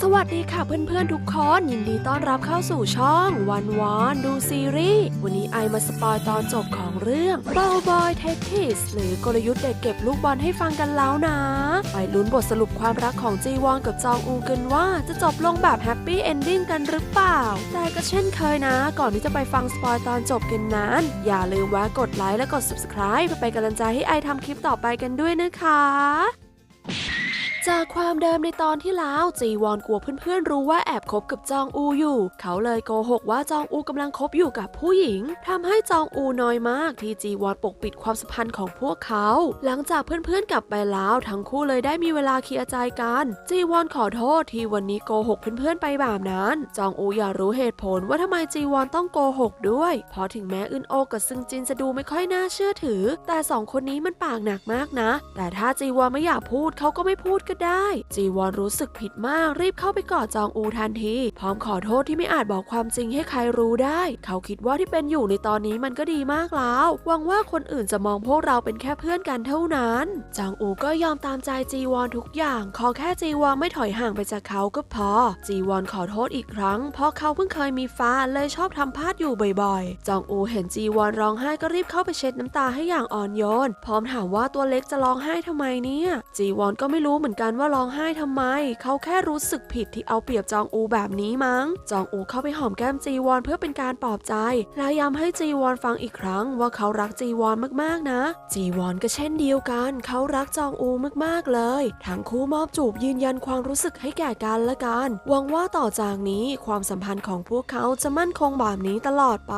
สวัสดีค่ะเพื่อนๆทุกคนยินดีต้อนรับเข้าสู่ช่องวันวานดูซีรีส์วันนี้ไอมาสปอยตอนจบของเรื่อง b o w Boy t a k t i s หรือกลยุทธ์เด็กเก็บลูกบอลให้ฟังกันแล้วนะ ไปลุ้นบทสรุปความรักของจีวอนกับจองอูกันว่าจะจบลงแบบแฮปปี้เอนดิ้งกันหรือเปล่า แต่ก็เช่นเคยนะ ก่อนที่จะไปฟังสปอยตอนจบกันนั้น อย่าลืมแวะกดไลค์และกด subscribe เพื่อเป็นกำลังใจให้ไอทำคลิปต่อไปกันด้วยนะคะ จากความเดิมในตอนที่แล้วจีวอนกลัวเพื่อนๆรู้ว่าแอบคบกับจองอูอยู่ เขาเลยโกหกว่าจองอูกำลังคบอยู่กับผู้หญิงทำให้จองอูน้อยมากที่จีวอนปกปิดความสัมพันธ์ของพวกเขา หลังจากเพื่อนๆกลับไปแล้วทั้งคู่เลยได้มีเวลาเคลียร์ใจกัน จีวอนขอโทษที่วันนี้โกหกเพื่อนๆไปแบบนั้น จองอูอยากรู้เหตุผลว่าทำไมจีวอนต้องโกหกด้วยเพราะถึงแม้อึนโอกับซึงจินจะดูไม่ค่อยน่าเชื่อถือ แต่สองคนนี้มันปากหนักมากนะ แต่ถ้าจีวอนไม่อยากพูดเขาก็ไม่พูดกได้ จีวอนรู้สึกผิดมากรีบเข้าไปกอดจองอูทันที พร้อมขอโทษที่ไม่อาจบอกความจริงให้ใครรู้ได้ เขาคิดว่าที่เป็นอยู่ในตอนนี้มันก็ดีมากแล้วหวังว่าคนอื่นจะมองพวกเราเป็นแค่เพื่อนกันเท่านั้น จองอูก็ยอมตามใจจีวอนทุกอย่าง ขอแค่จีวอนไม่ถอยห่างไปจากเขาก็พอ จีวอนขอโทษอีกครั้ง เพราะเขาเพิ่งเคยมีฟ้าเลยชอบทำพลาดอยู่บ่อยๆ จองอูเห็นจีวอนร้องไห้ก็รีบเข้าไปเช็ดน้ำตาให้อย่างอ่อนโยน พร้อมถามว่าตัวเล็กจะร้องไห้ทำไมเนี่ย จีวอนก็ไม่รู้เหมือนกันว่าร้องไห้ทำไม เขาแค่รู้สึกผิดที่เอาเปรียบจองอูแบบนี้มั้ง จองอูเข้าไปหอมแก้มจีวอนเพื่อเป็นการปลอบใจ และย้ำให้จีวอนฟังอีกครั้งว่าเขารักจีวอนมากๆนะ จีวอนก็เช่นเดียวกัน เขารักจองอูมากๆเลย ทั้งคู่มอบจูบยืนยันความรู้สึกให้แก่กันและกันหวังว่าต่อจากนี้ความสัมพันธ์ของพวกเขาจะมั่นคงแบบนี้ตลอดไป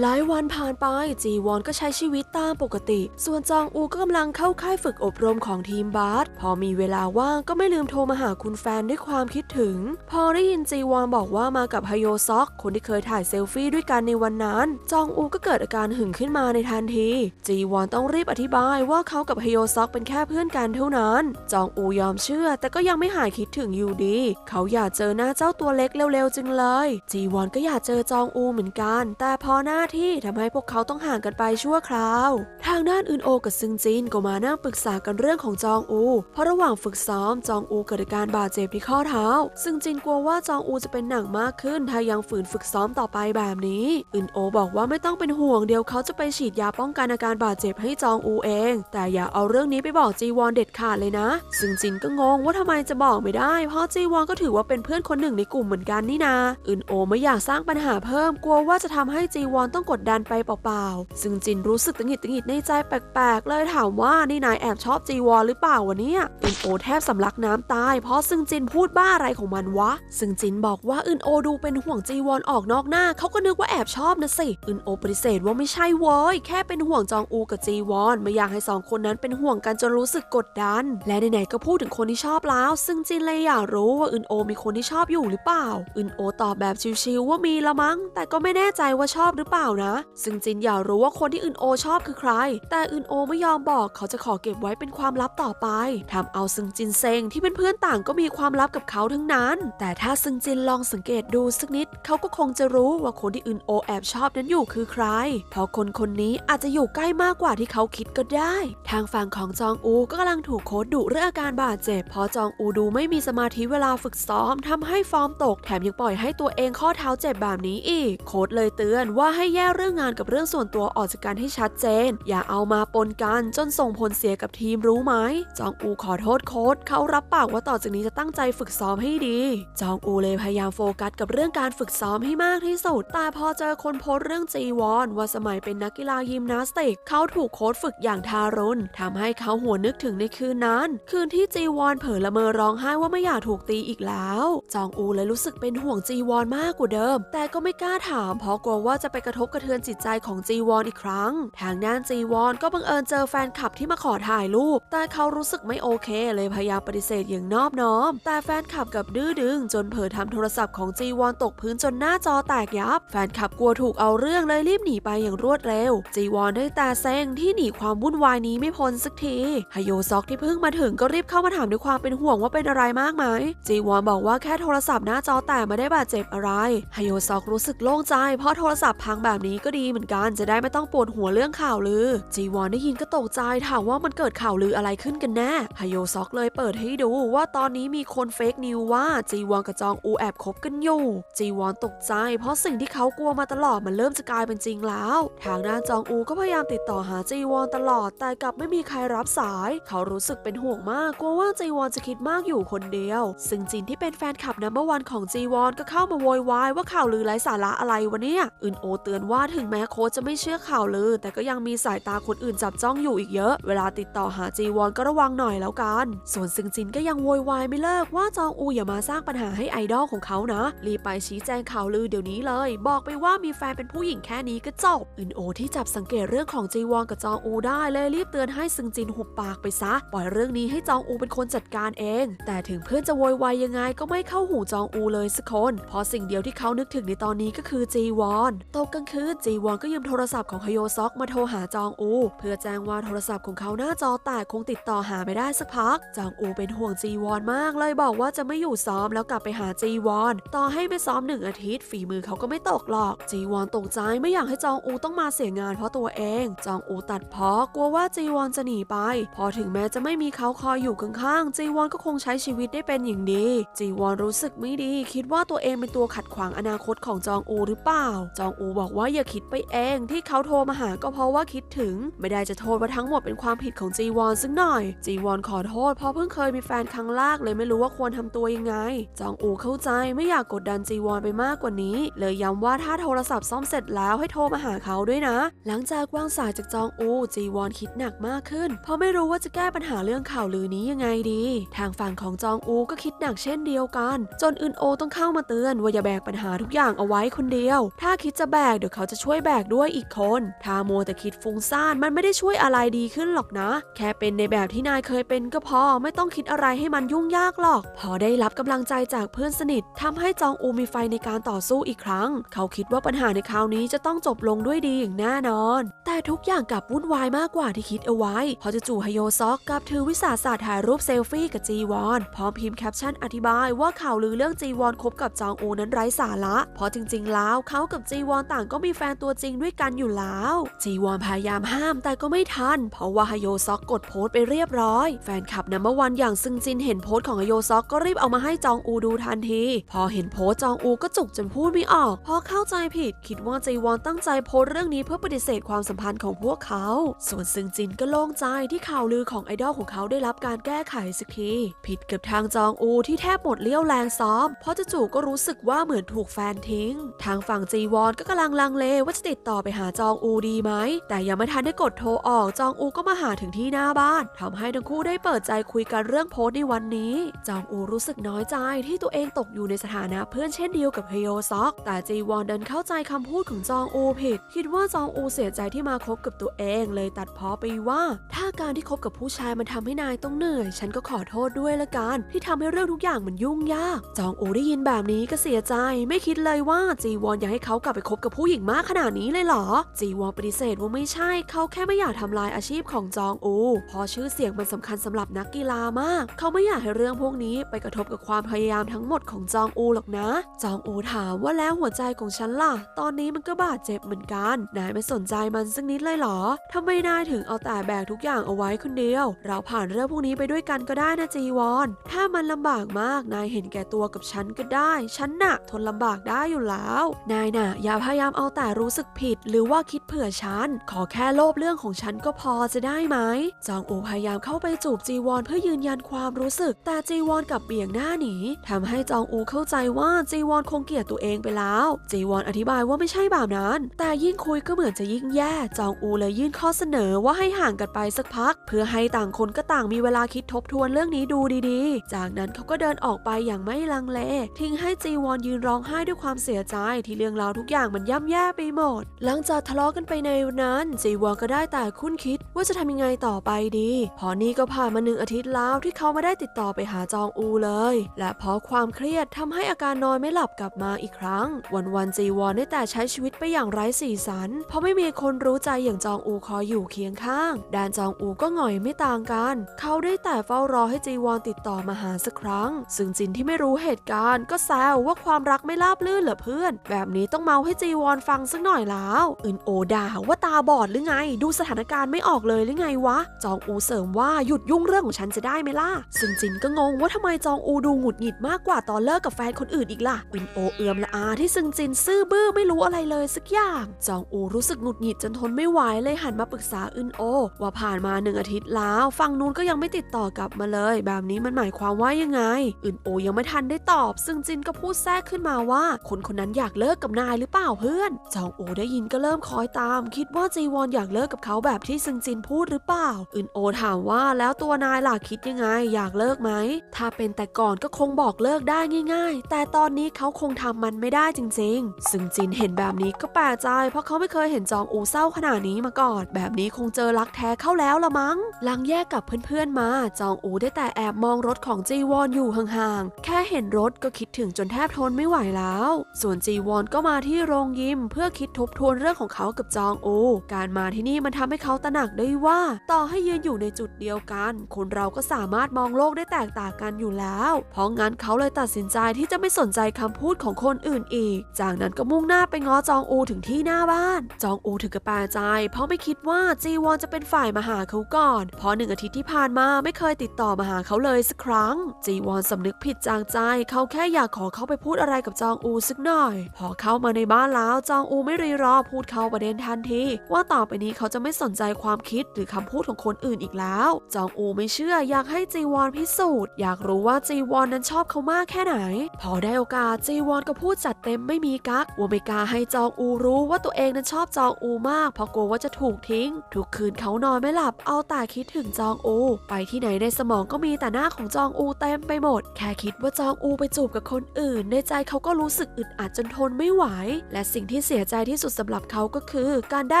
หลายวันผ่านไปจีวอนก็ใช้ชีวิตตามปกติ ส่วนจองอูก็กำลังเข้าค่ายฝึกอบรมของทีมบาสพอมีเวลาว่างก็ไม่ลืมโทรมาหาคุณแฟนด้วยความคิดถึง พอได้ยินจีวอนบอกว่ามากับฮโยซอก คนที่เคยถ่ายเซลฟี่ด้วยกันในวันนั้น จองอูก็เกิดอาการหึงขึ้นมาในทันที จีวอนต้องรีบอธิบายว่าเขากับฮโยซอกเป็นแค่เพื่อนกันเท่านั้น จองอูยอมเชื่อ แต่ก็ยังไม่หายคิดถึงอยู่ดี เขาอยากเจอหน้าเจ้าตัวเล็กเร็วๆจึงเลย จีวอนก็อยากเจอจองอูเหมือนกัน แต่พอหน้าที่ทำให้พวกเขาต้องห่างกันไปชั่วคราว ทางด้านอึนโอกับซึงจินก็มานั่งปรึกษากันเรื่องของจองอู เพราะระหว่างฝึกซ้อมจองอูเกิดอาการบาดเจ็บที่ข้อเท้า ซึ่งจินกลัวว่าจองอูจะเป็นหนักมากขึ้นถ้ายังฝืนฝึกซ้อมต่อไปแบบนี้ อึนโอบอกว่าไม่ต้องเป็นห่วงเดี๋ยวเขาจะไปฉีดยาป้องกันอาการบาดเจ็บให้จองอูเอง แต่อย่าเอาเรื่องนี้ไปบอกจีวอนเด็ดขาดเลยนะ ซึ่งจินก็งงว่าทำไมจะบอกไม่ได้ เพราะจีวอนก็ถือว่าเป็นเพื่อนคนหนึ่งในกลุ่มเหมือนกันนี่นา อึนโอไม่อยากสร้างปัญหาเพิ่มกลัวว่าจะทำให้จีวอนต้อง้องกดดันไปเปล่าๆ ซึ่งจินรู้สึกตังหิดตังหิดในใจแปลกๆ เลยถามว่านี่นายแอบชอบจีวอนหรือเปล่าวะเนี่ยอึนโอแทบสำลักน้ำตาย เพราะซึ่งจินพูดบ้าอะไรของมันวะ ซึ่งจินบอกว่าอึนโอดูเป็นห่วงจีวอนออกนอกหน้า เขาก็นึกว่าแอบชอบนะสิ อึนโอปฏิเสธว่าไม่ใช่เว้ย แค่เป็นห่วงจองอูกับจีวอน ไม่อยากให้สองคนนั้นเป็นห่วงกันจนรู้สึกกดดัน และไหนๆก็พูดถึงคนที่ชอบแล้ว ซึ่งจินเลยอยากรู้ว่าอึนโอมีคนที่ชอบอยู่หรือเปล่า อึนโอตอบแบบชิวๆว่ามีละมั้ง แต่ก็ไม่แน่ใจว่าชอบหรือเปล่านะ ซึ่งจินอยากรู้ว่าคนที่อึนโอชอบคือใคร แต่อึนโอไม่ยอมบอกเขาจะขอเก็บไว้เป็นความลับต่อไปทำเอาซึงจินเซ็งที่เป็นเพื่อนต่างก็มีความลับกับเขาทั้งนั้น แต่ถ้าซึงจินลองสังเกตดูสักนิด เขาก็คงจะรู้ว่าคนที่อึนโอแอบชอบนั้นอยู่คือใคร เพราะคนคนนี้อาจจะอยู่ใกล้มากกว่าที่เขาคิดก็ได้ ทางฝั่งของจองอูก็กำลังถูกโค้ดดุเรื่องอาการบาดเจ็บ เพราะจองอูดูไม่มีสมาธิเวลาฝึกซ้อมทำให้ฟอร์มตก แถมยังปล่อยให้ตัวเองข้อเท้าเจ็บแบบนี้อีก โค้ดเลยเตือนว่าให้แยกเรื่องงานกับเรื่องส่วนตัวออกจากกันให้ชัดเจน อย่าเอามาปนกันจนส่งผลเสียกับทีมรู้ไหม จองอูขอโทษโค้ดเขารับปากว่าต่อจากนี้จะตั้งใจฝึกซ้อมให้ดี จองอูเลยพยายามโฟกัสกับเรื่องการฝึกซ้อมให้มากที่สุด แต่พอเจอคนโพสเรื่องจีวอนว่าสมัยเป็นนักกีฬายิมนาสติก เขาถูกโค้ดฝึกอย่างทารุณทำให้เขาหัวนึกถึงในคืนนั้น คืนที่จีวอนเผลอละเมอร้องไห้ว่าไม่อยากถูกตีอีกแล้ว จองอูเลยรู้สึกเป็นห่วงจีวอนมากกว่าเดิม แต่ก็ไม่กล้าถามเพราะกลัวว่าจะไปกระททบกระเทือนจิตใจของจีวอนอีกครั้ง ทางด้านจีวอนก็บังเอิญเจอแฟนคลับที่มาขอถ่ายรูป แต่เขารู้สึกไม่โอเค เลยพยายามปฏิเสธอย่างนอบน้อม แต่แฟนคลับกับดื้อดึง จนเผลอทำโทรศัพท์ของจีวอนตกพื้นจนหน้าจอแตกยับ แฟนคลับกลัวถูกเอาเรื่องเลยรีบหนีไปอย่างรวดเร็ว จีวอนได้แต่เซ็งที่หนีความวุ่นวายนี้ไม่พ้นสักทีฮโยซอกที่เพิ่งมาถึงก็รีบเข้ามาถามด้วยความเป็นห่วงว่าเป็นอะไรมากไหมจีวอนบอกว่าแค่โทรศัพท์หน้าจอแตกไม่ได้บาดเจ็บอะไรฮโยซอกรู้สึกโล่งใจเพราะโทรศัพท์พังแบแบบนี้ก็ดีเหมือนกันจะได้ไม่ต้องปวดหัวเรื่องข่าวลือ จีวอนได้ยินก็ตกใจถามว่ามันเกิดข่าวลืออะไรขึ้นกันแน่ฮโยซอกเลยเปิดให้ดูว่าตอนนี้มีคนเฟกนิวว่าจีวอนกับจองอูแอบคบกันอยู่ จีวอนตกใจ เพราะสิ่งที่เขากลัวมาตลอดมันเริ่มจะกลายเป็นจริงแล้ว ทางด้านจองอูก็พยายามติดต่อหาจีวอนตลอด แต่กลับไม่มีใครรับสาย เขารู้สึกเป็นห่วงมากกลัวว่าจีวอนจะคิดมากอยู่คนเดียว ซึ่งจินที่เป็นแฟนคลับนัมเบอร์วันของจีวอนก็เข้ามาโวยวายว่าข่าวลือไร้สาระอะไรวะเนี่ยอึนโอเตือนว่าถึงแม้โค้ชจะไม่เชื่อข่าวลือ แต่ก็ยังมีสายตาคนอื่นจับจ้องอยู่อีกเยอะ เวลาติดต่อหาจีวอนก็ระวังหน่อยแล้วกัน ส่วนซึงจินก็ยังโวยวายไม่เลิกว่าจองอูอย่ามาสร้างปัญหาให้ไอดอลของเขานะ รีบไปชี้แจงข่าวลือเดี๋ยวนี้เลย บอกไปว่ามีแฟนเป็นผู้หญิงแค่นี้ก็จบอึนโอที่จับสังเกตเรื่องของจีวอนกับจองอูได้เลยรีบเตือนให้ซึงจินหุบปากไปซะ ปล่อยเรื่องนี้ให้จองอูเป็นคนจัดการเอง แต่ถึงเพื่อนจะโวยวายยังไงก็ไม่เข้าหูจองอูเลยสักคน เพราะสิ่งเดียวที่เขานึกถึงในตอนนี้ก็คือจีวอนตกกลางคืนจีวอนก็ยืมโทรศัพท์ของฮโยซอกมาโทรหาจองอู เพื่อแจ้งว่าโทรศัพท์ของเขาหน้าจอแตกคงติดต่อหาไม่ได้สักพัก จองอูเป็นห่วงจีวอนมากเลยบอกว่าจะไม่อยู่ซ้อมแล้วกลับไปหาจีวอนต่อให้ไม่ซ้อมหนึ่งอาทิตย์ฝีมือเขาก็ไม่ตกหรอก จีวอนตกใจไม่อยากให้จองอูต้องมาเสียงานเพราะตัวเอง จองอูตัดเพอกลัวว่าจีวอนจะหนีไป พอถึงแม้จะไม่มีเขาคอยอยู่ข้างๆจีวอนก็คงใช้ชีวิตได้เป็นอย่างดี จีวอนรู้สึกไม่ดี คิดว่าตัวเองเป็นตัวขัดขวางอนาคตของจองอูหรือเปล่า จองอูบอกว่าอย่าคิดไปเองที่เขาโทรมาหาก็เพราะว่าคิดถึง ไม่ได้จะโทษว่าทั้งหมดเป็นความผิดของจีวอนซึ่งหน่อย จีวอนขอโทษเพราะเพิ่งเคยมีแฟนครั้งแรกเลยไม่รู้ว่าควรทำตัวยังไง จองอูเข้าใจไม่อยากกดดันจีวอนไปมากกว่านี้ เลยย้ำว่าถ้าโทรศัพท์ซ่อมเสร็จแล้วให้โทรมาหาเขาด้วยนะ หลังจากวางสายจากจองอูจีวอนคิดหนักมากขึ้น เพราะไม่รู้ว่าจะแก้ปัญหาเรื่องข่าวลือนี้ยังไงดี ทางฝั่งของจองอูก็คิดหนักเช่นเดียวกัน จนอึนโอต้องเข้ามาเตือนว่าอย่าแบกปัญหาทุกอย่างเอาไว้คนเดียว ถ้าคิดจะแบกเดี๋ยวเขาจะช่วยแบกด้วยอีกคน ถ้ามัวแต่คิดฟุ้งซ่านมันไม่ได้ช่วยอะไรดีขึ้นหรอกนะ แค่เป็นในแบบที่นายเคยเป็นก็พอไม่ต้องคิดอะไรให้มันยุ่งยากหรอก พอได้รับกำลังใจจากเพื่อนสนิททำให้จองอูมีไฟในการต่อสู้อีกครั้ง เขาคิดว่าปัญหาในคราวนี้จะต้องจบลงด้วยดีอย่างแน่นอน แต่ทุกอย่างกลับวุ่นวายมากกว่าที่คิดเอาไว้ พอจะจู่ฮโยซอกกับถือวิสาสะถ่ายรูปเซลฟี่กับจีวอนพร้อมพิมพ์แคปชั่นอธิบายว่าข่าวลือเรื่องจีวอนคบกับจองอูนั้นไร้สาระ เพราะจริง ๆ แล้วเขากับจีวอนต่างก็มีแฟนตัวจริงด้วยกันอยู่แล้ว จีวอนพยายามห้ามแต่ก็ไม่ทัน เพราะว่าฮโยซอกกดโพสต์ไปเรียบร้อย แฟนคลับนัมเบอร์วันอย่างซึงจินเห็นโพสต์ของฮโยซอกก็รีบเอามาให้จองอูดูทันที พอเห็นโพสต์จองอูก็จุกจนพูดไม่ออกพราะเข้าใจผิด คิดว่าจีวอนตั้งใจโพสต์เรื่องนี้เพื่อปฏิเสธความสัมพันธ์ของพวกเขา ส่วนซึงจินก็โล่งใจที่ข่าวลือของไอดอลของเขาได้รับการแก้ไขสักทีผิดกับทางจองอูที่แทบหมดเลี้ยวแรงซ้อม เพราะจู่ๆก็รู้สึกว่าเหมือนถูกแฟนทิ้ง ทางฝั่งจีวอนก็กำลังลังเลว่าจะติดต่อไปหาจองอูดีไหม แต่ยังไม่ทันได้กดโทรออกจองอูก็มาหาถึงที่หน้าบ้านทำให้ทั้งคู่ได้เปิดใจคุยกันเรื่องโพสต์ในวันนี้ จองอูรู้สึกน้อยใจที่ตัวเองตกอยู่ในสถานะเพื่อนเช่นเดียวกับเฮโยซอก แต่จีวอนดันเข้าใจคำพูดของจองอูผิด คิดว่าจองอูเสียใจที่มาคบกับตัวเองเลยตัดพ้อไปว่า ถ้าการที่คบกับผู้ชายมันทำให้นายต้องเหนื่อย ฉันก็ขอโทษด้วยละกัน ที่ทำให้เรื่องทุกอย่างมันยุ่งยาก จองอูได้ยินแบบนี้ก็เสียใจ ไม่คิดเลยว่าจีวอนอยากให้เขากลับไปคบกับผู้หญิงมากขนาดนี้เลยเหรอ จีวอนปฏิเสธว่าไม่ใช่ เขาแค่ไม่อยากทำลายอาชีพของจองอูเพราะชื่อเสียงมันสำคัญสำหรับนักกีฬามาก เขาไม่อยากให้เรื่องพวกนี้ไปกระทบกับความพยายามทั้งหมดของจองอูหรอกนะ จองอูถามว่าแล้วหัวใจของฉันล่ะ ตอนนี้มันก็บาดเจ็บเหมือนกัน นายไม่สนใจมันสักนิดเลยเหรอทำไมนายถึงเอาแต่แบกทุกอย่างเอาไว้คนเดียว เราผ่านเรื่องพวกนี้ไปด้วยกันก็ได้นะจีวอน ถ้ามันลำบากมาก นายเห็นแก่ตัวกับฉันก็ได้ ฉันน่ะ ทนลำบากได้อยู่แล้ว นายน่ะอย่าพยายามเอาแต่รู้สึกผิด หรือว่าคิดเผื่อฉัน ขอแค่โลภเรื่องของฉันก็พอจะได้ไหม จองอูพยายามเข้าไปจูบจีวอนเพื่อยืนยันความรู้สึก แต่จีวอนกับเบี่ยงหน้าหนีทำให้จองอูเข้าใจว่าจีวอนคงเกลียดตัวเองไปแล้ว จีวอนอธิบายว่าไม่ใช่แบบนั้น แต่ยิ่งคุยก็เหมือนจะยิ่งแย่ จองอูเลยยื่นข้อเสนอว่าให้ห่างกันไปสักพัก เพื่อให้ต่างคนก็ต่างมีเวลาคิดทบทวนเรื่องนี้ดูดีๆ จากนั้นเขาก็เดินออกไปอย่างไม่ลังเล ทิ้งให้จีวอนยืนร้องไห้ด้วยความเสียใจที่เรื่องราวทุกอย่างมันย่ำแย่ไปหมด หลังจากทะเลาะกันไปในวันนั้นจีวอนก็ได้แต่คุ้นคิดว่าจะทำยังไงต่อไปดี พอนี่ก็ผ่านมาหนึ่งอาทิตย์แล้วที่เขาไม่ได้ติดต่อไปหาจองอูเลย และเพราะความเครียดทำให้อาการนอนไม่หลับกลับมาอีกครั้ง วันๆจีวอนได้แต่ใช้ชีวิตไปอย่างไร้สีสัน เพราะไม่มีคนรู้ใจอย่างจองอูคอยอยู่เคียงข้างด้านจองอูก็หงอยไม่ต่างกัน เขาได้แต่เฝ้ารอให้จีวอนติดต่อมาหาสักครั้ง ซึ่งจินที่ไม่รู้เหตุการณ์ ก็แซวว่าความรักไม่ราบลื่นเหรอเพื่อน แบบนี้ต้องเมาให้จีวอนอนฟังสักหน่อยแล้วอึนโอด่าว่าตาบอดหรือไง ดูสถานการณ์ไม่ออกเลยหรือไงวะ จองอูเสริมว่าหยุดยุ่งเรื่องของฉันจะได้ไหมล่ะซึ่งจินก็งงว่าทำไมจองอูดูหงุดหงิดมากกว่าตอนเลิกกับแฟนคนอื่นอีกล่ะอึนโอเอือมละอาที่ซึงจินซื่อบื้อไม่รู้อะไรเลยสักอย่าง จองอูรู้สึกหงุดหงิดจนทนไม่ไหวเลยหันมาปรึกษาอึนโอ ว่าผ่านมาหนึ่งอาทิตย์แล้วฝั่งนู้นก็ยังไม่ติดต่อกลับมาเลย แบบนี้มันหมายความว่ายังไง อึนโอยังไม่ทันได้ตอบ ซึ่งจินก็พูดแทรกขึ้นมาว่า คนคนนั้นอยากเลิกกับนายหรือเปล่าเพื่อนจองอูได้ยินก็เริ่มคอยตาม คิดว่าจีวอนอยากเลิกกับเขาแบบที่ซึงจินพูดหรือเปล่า อึนโอถามว่าแล้วตัวนายล่ะคิดยังไง อยากเลิกไหม ถ้าเป็นแต่ก่อนก็คงบอกเลิกได้ง่าย ๆ แต่ตอนนี้เขาคงทำมันไม่ได้จริงๆ ซึงจินเห็นแบบนี้ก็แปลกใจ เพราะเขาไม่เคยเห็นจองอูเศร้าขนาดนี้มาก่อน แบบนี้คงเจอรักแท้เข้าแล้วละมั้ง หลังแยกกับเพื่อนๆมา จองอูได้แต่แอบมองรถของจีวอนอยู่ห่างๆ แค่เห็นรถก็คิดถึงจนแทบทนไม่ไหวแล้ว ส่วนจีวอนก็มาที่โรงยิมเพื่อคิดทบทวนเรื่องของเขากับจองอูการมาที่นี่มันทำให้เขาตระหนักได้ว่า ต่อให้ยืนอยู่ในจุดเดียวกัน คนเราก็สามารถมองโลกได้แตกต่างกันอยู่แล้ว เพราะงั้นเขาเลยตัดสินใจที่จะไม่สนใจคำพูดของคนอื่นอีก จากนั้นก็มุ่งหน้าไปง้อจองอูถึงที่หน้าบ้าน จองอูถึงกับแปลใจ เพราะไม่คิดว่าจีวอนจะเป็นฝ่ายมาหาเขาก่อน เพราะหนึ่งอาทิตย์ที่ผ่านมาไม่เคยติดต่อมาหาเขาเลยสักครั้ง จีวอนสำนึกผิดจางใจ เขาแค่อยากขอเขาไปพูดอะไรกับจองอูสักหน่อย พอเข้ามาในบ้านแล้วจองอูไม่รีรอพูดเข้าประเด็นทันทีว่าต่อไปนี้เขาจะไม่สนใจความคิดหรือคำพูดของคนอื่นอีกแล้ว จองอูไม่เชื่ออยากให้จีวอนพิสูจน์อยากรู้ว่าจีวอนนั้นชอบเขามากแค่ไหน พอได้โอกาสจีวอนก็พูดจัดเต็มไม่มีกักว่าไม่กล้าให้จองอูรู้ว่าตัวเองนั้นชอบจองอูมากเพราะกลัวว่าจะถูกทิ้ง ทุกคืนเขานอนไม่หลับเอาแต่คิดถึงจองอู ไปที่ไหนในสมองก็มีแต่หน้าของจองอูเต็มไปหมด แค่คิดว่าจองอูไปจูบกับคนอื่น ในใจเขาก็รู้สึกอึดอัดจนทนไม่ไหว และสิ่งที่เสียใจที่สุดสำหรับเขาก็คือ การได้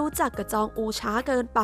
รู้จักกับจองอูช้าเกินไป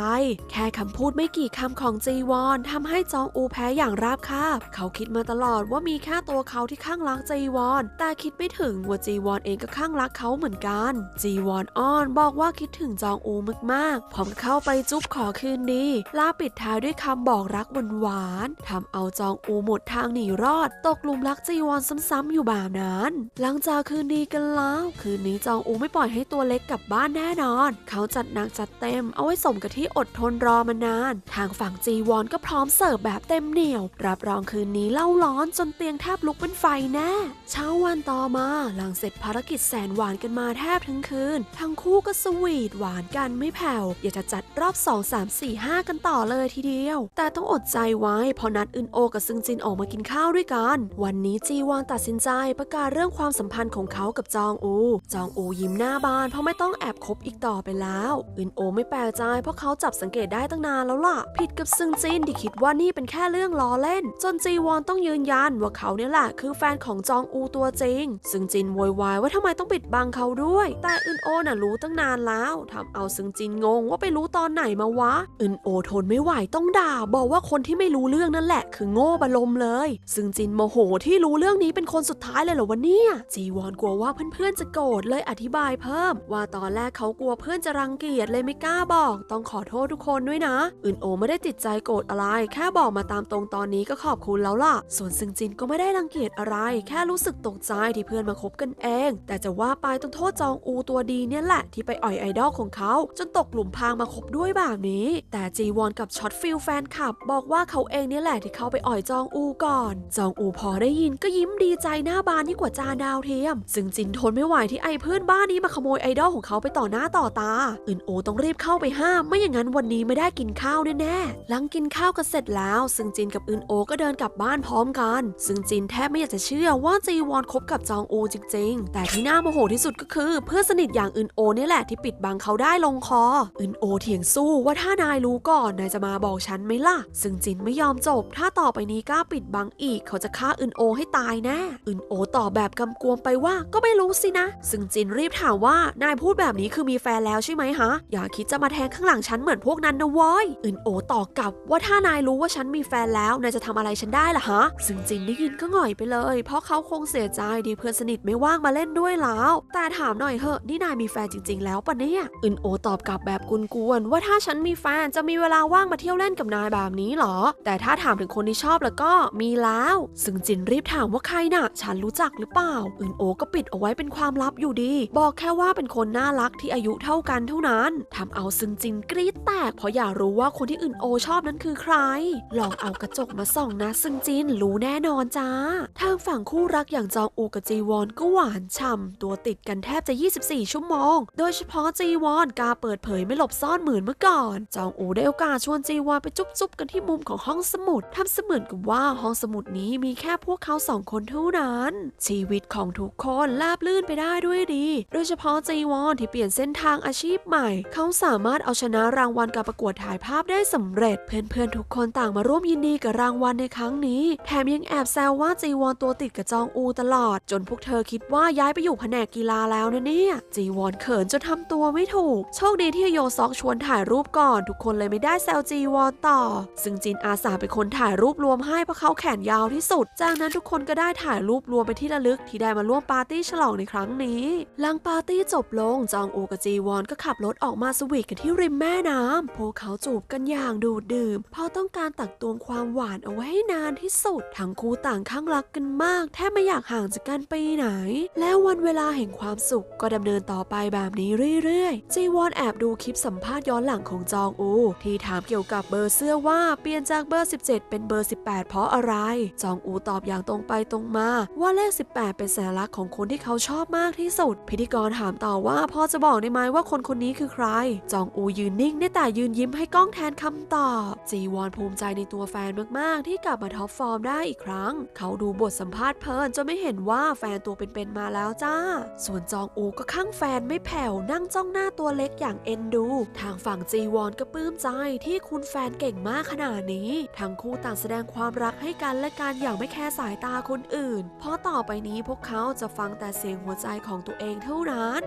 แค่คำพูดไม่กี่คำของจีวอนทำให้จองอูแพ้อย่างราบคาบ เขาคิดมาตลอดว่ามีแค่ตัวเขาที่ข้างรักจีวอน แต่คิดไม่ถึงว่าจีวอนเองก็ข้างรักเขาเหมือนกัน จีวอนอ้อนบอกว่าคิดถึงจองอูมากๆพร้อมเข้าไปจุ๊บขอคืนดีลาปิดท้ายด้วยคำบอกรักหวานๆทำเอาจองอูหมดทางหนีรอด ตกหลุมรักจีวอนซ้ำๆอยู่แบบนั้น หลังจากคืนดีกันแล้ว คืนนี้จองอูไม่ปล่อยให้ตัวเล็กกลับบ้านแน่นอน เขาจัดหนักจัดเต็มเอาไว้สมกับที่อดทนรอมานาน ทางฝั่งจีวอนก็พร้อมเสิร์ฟแบบเต็มเหนียว รับรองคืนนี้เล่าร้อนจนเตียงแทบลุกเป็นไฟแน่ เช้าวันต่อมาหลังเสร็จภารกิจแสนหวานกันมาแทบทั้งคืน ทั้งคู่ก็สวีทหวานกันไม่แผ่วอยากจะจัดรอบ 2 3 4 5 กันต่อเลยทีเดียว แต่ต้องอดใจไว้เพอนัดอึนโอกับซึงจินออกมากินข้าวด้วยกัน วันนี้จีวอนตัดสินใจประกาศเรื่องความสัมพันธ์ของเขากับจองอู จองอูยิ้มหน้าบานเพราะไม่ต้องแอบคบอีกต่อไปแล้วอึนโอไม่แปลกใจเพราะเขาจับสังเกตได้ตั้งนานแล้วล่ะ ผิดกับซึงจินที่คิดว่านี่เป็นแค่เรื่องล้อเล่น จนจีวอนต้องยืนยันว่าเขาเนี่ยแหละคือแฟนของจองอูตัวจริง ซึงจินโวยวายว่าทำไมต้องปิดบังเขาด้วย แต่อึนโอน่ะรู้ตั้งนานแล้วทำเอาซึงจินงงว่าไปรู้ตอนไหนมาวะ อึนโอทนไม่ไหวต้องด่า บอกว่าคนที่ไม่รู้เรื่องนั่นแหละ คือโง่บะลมเลย ซึงจินโมโหที่รู้เรื่องนี้เป็นคนสุดท้ายเลยเหรอวะเนี่ย จีวอนกลัวว่าเพื่อนๆจะโกรธเลยอธิบายเพิ่ม ว่าตอนแรกเขากลัวเพื่อนจะรังเกียจเลยไม่กล้าบอก ต้องขอโทษทุกคนด้วยนะ อึนโอไม่ได้ติดใจโกรธอะไร แค่บอกมาตามตรงตอนนี้ก็ขอบคุณแล้วล่ะ ส่วนซึงจินก็ไม่ได้รังเกียจอะไร แค่รู้สึกตกใจที่เพื่อนมาคบกันเอง แต่จะว่าไปต้องโทษจองอูตัวดีเนี่ยแหละที่ไปอ่อยไอดอลของเขาจนตกหลุมพรางมาคบด้วยแบบนี้ แต่จีวอนกับช็อตฟิลแฟนคลับ บอกว่าเขาเองเนี่ยแหละที่เขาไปอ่อยจองอูก่อน จองอูพอได้ยินก็ยิ้มดีใจหน้าบานยิ่งกว่าจานดาวเทียม ซึ่งจินทนไม่ไหวที่ไอเพื่อนบ้านนี้มาขโมยไอดอลของเขาไปต่อหน้าต่อตา อึนโอต้องรีบเข้าไปห้าม ไม่อย่างนั้นวันนี้ไม่ได้กินข้าวแน่ๆ หลังกินข้าวกันเสร็จแล้ว ซึ่งจินกับอึนโอก็เดินกลับบ้านพร้อมกัน ซึ่งจินแทบไม่อยากจะเชื่อว่าจีวอนคบกับจองอูจริง ๆ แต่ที่น่าโมโหที่สุดก็คือ เพื่อนสนิทอย่างอึนโอนี่แหละที่ปิดบังเขาได้ลงคอ อึนโอเถียงสู้ว่าถ้านายรู้ก่อนนายจะมาบอกฉันไหมล่ะ ซึ่งจินไม่ยอมจบ ถ้าต่อไปนี้กล้าปิดบังอีก เขาจะฆ่าอึนโอให้ตายแน่ อึนโอตอบแบบกำกวมไปว่าก็ไม่รู้สินะ ซึ่งจินรีบถามว่านายพูดแบบนี้คือมีแฟนแล้วใช่ไหมฮะ อย่าคิดจะมาแทงข้างหลังฉันเหมือนพวกนั้นนะว้ยอึนโอตอบกลับว่าถ้านายรู้ว่าฉันมีแฟนแล้วนายจะทำอะไรฉันได้ล่ะฮะ ซึ่งจินได้ยินก็หง่อยไปเลย เพราะเขาคงเสียใจที่เพื่อนสนิทไม่ว่างมาเล่นด้วยแล้ว แต่ถามหน่อยเหอะนี่นายมีแฟนจริง ๆ แล้วปะเนี่ยอึนโอตอบกลับแบบกวนๆว่าถ้าฉันมีแฟนจะมีเวลาว่างมาเที่ยวเล่นกับนายแบบนี้เหรอ แต่ถ้าถามถึงคนที่ชอบแล้วก็มีแล้ว ซึ่งจินรีบถามว่าใครน่ะ ฉันรู้จักหรือเปล่าอึนโอก็ปิดเอาไว้เป็นความลับอยู่ดี บอกอกแค่ว่าเป็นคนน่ารักที่อายุเท่ากันเท่านั้นทำเอาซึงจินกรี๊ดแตกเพราะอยากรู้ว่าคนที่อื่นโอชอบนั้นคือใคร ลองเอากระจกมาส่องนะซึงจินรู้แน่นอนจ้า ทางฝั่งคู่รักอย่างจองอูกับจีวอนก็หวานฉ่ำตัวติดกันแทบจะ 24 ชั่วโมง โดยเฉพาะจีวอนกล้าเปิดเผยไม่หลบซ่อนเหมือนเมื่อก่อน จองอูได้โอกาสชวนจีวอนไปจุ๊บจุบๆกันที่มุมของห้องสมุดทำเสมือนกับว่าห้องสมุดนี้มีแค่พวกเขาสองคนเท่านั้น ชีวิตของทุกคนราบลื่นไปได้ด้วยดีโดยเฉพาะจีวอนที่เปลี่ยนเส้นทางอาชีพใหม่ เขาสามารถเอาชนะรางวัลการประกวดถ่ายภาพได้สำเร็จ เพื่อนๆทุกคนต่างมาร่วมยินดีกับรางวัลในครั้งนี้ แถมยังแอบแซวว่าจีวอนตัวติดกับจองอูตลอด จนพวกเธอคิดว่าย้ายไปอยู่แผนกกีฬาแล้วนะเนี่ยจีวอนเขินจนทำตัวไม่ถูก โชคดีที่โยซอกชวนถ่ายรูปก่อน ทุกคนเลยไม่ได้แซวจีวอนต่อ ซึ่งจินอาสาเป็นคนถ่ายรูปรวมให้เพราะเขาแขนยาวที่สุด จากนั้นทุกคนก็ได้ถ่ายรูปรวมไปที่ระลึกที่ได้มาร่วมปาร์ตี้ฉลองในครั้งนี้หลังปาร์ตี้จบลง จองอูกับจีวอนก็ขับรถออกมาสวีทกันที่ริมแม่น้ำ พวกเขาจูบกันอย่างดูดดื่ม เพราะต้องการตักตวงความหวานเอาไว้ให้นานที่สุด ทั้งคู่ต่างข้างรักกันมาก แทบไม่อยากห่างจากกันไปไหน แล้ววันเวลาแห่งความสุขก็ดำเนินต่อไปแบบนี้เรื่อยๆ จีวอนแอบดูคลิปสัมภาษณ์ย้อนหลังของจองอู ที่ถามเกี่ยวกับเบอร์เสื้อว่าเปลี่ยนจากเบอร์ 17 เป็นเบอร์ 18 เพราะอะไร จองอูตอบอย่างตรงไปตรงมา ว่าเลข 18 เป็นสัญลักษณ์ของคนที่เขาชอบมากที่สุดพิธีกรถามต่อว่าพ่อจะบอกได้ไหมว่าคนคนนี้คือใคร จองอูยืนนิ่งได้แต่ยืนยิ้มให้กล้องแทนคำตอบ จีวอนภูมิใจในตัวแฟนมาก ๆ ที่กลับมาท็อปฟอร์มได้อีกครั้ง เขาดูบทสัมภาษณ์เพลินจนไม่เห็นว่าแฟนตัวเป็นๆมาแล้วจ้า ส่วนจองอูก็ข้างแฟนไม่แผ่วนั่งจ้องหน้าตัวเล็กอย่างเอ็นดู ทางฝั่งจีวอนก็ปลื้มใจที่คุณแฟนเก่งมากขนาดนี้ ทั้งคู่ต่างแสดงความรักให้กันและกันอย่างไม่แคร์สายตาคนอื่น เพราะต่อไปนี้พวกเขาจะฟังแต่เสียงหัวใจของตัวเองเท่าร้าน